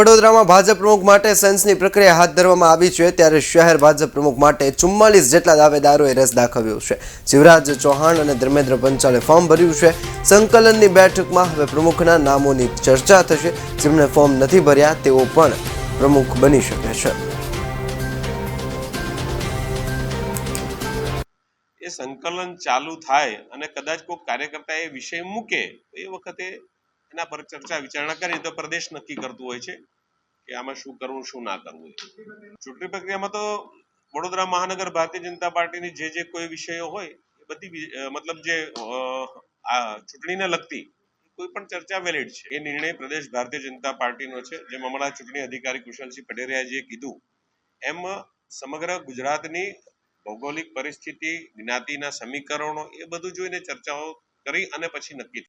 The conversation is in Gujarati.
વડોદરામાં ભાજપ પ્રમુખ માટે સેન્સની પ્રક્રિયા હાથ ધરવામાં આવી છે ત્યારે શહેર ભાજપ પ્રમુખ માટે ચુમ્માલીસ જેટલા દાવેદારોએ રસ દાખવ્યો છે. શિવરાજ ચૌહાણ અને ધર્મેન્દ્ર પંચાલે ફોર્મ ભર્યું છે. સંકલનની બેઠકમાં હવે પ્રમુખના નામોની ચર્ચા થશે. જેમણે ફોર્મ નથી ભર્યા, તેઓ પણ પ્રમુખ બની શકે છે. એ સંકલન ચાલુ થાય અને કદાચ કોઈ કાર્યકર્તા એ વિષય મૂકે એ વખતે એના પર ચર્ચા વિચારણા કરી તો પ્રદેશ નક્કી કરતું હોય છે કે આમાં શું કરવું, શું ના કરવું ચૂંટણી પ્રક્રિયામાં તો વડોદરા મહાનગર ભારતીય જનતા પાર્ટીની જે જે કોઈ વિષયો હોય, એ બધી મતલબ જે આ ચૂંટણીને લગતી કોઈ પણ ચર્ચા વેલિડ છે. એ નિર્ણય પ્રદેશ ભારતીય જનતા પાર્ટીનો છે. જેમ હમણાં ચૂંટણી અધિકારી કુશલસિંહ પટેરિયાજીએ કીધું, એમ સમગ્ર ગુજરાતની ભૌગોલિક પરિસ્થિતિ, જ્ઞાતિના સમીકરણો એ બધું જોઈને ચર્ચાઓ કરી અને પછી નક્કી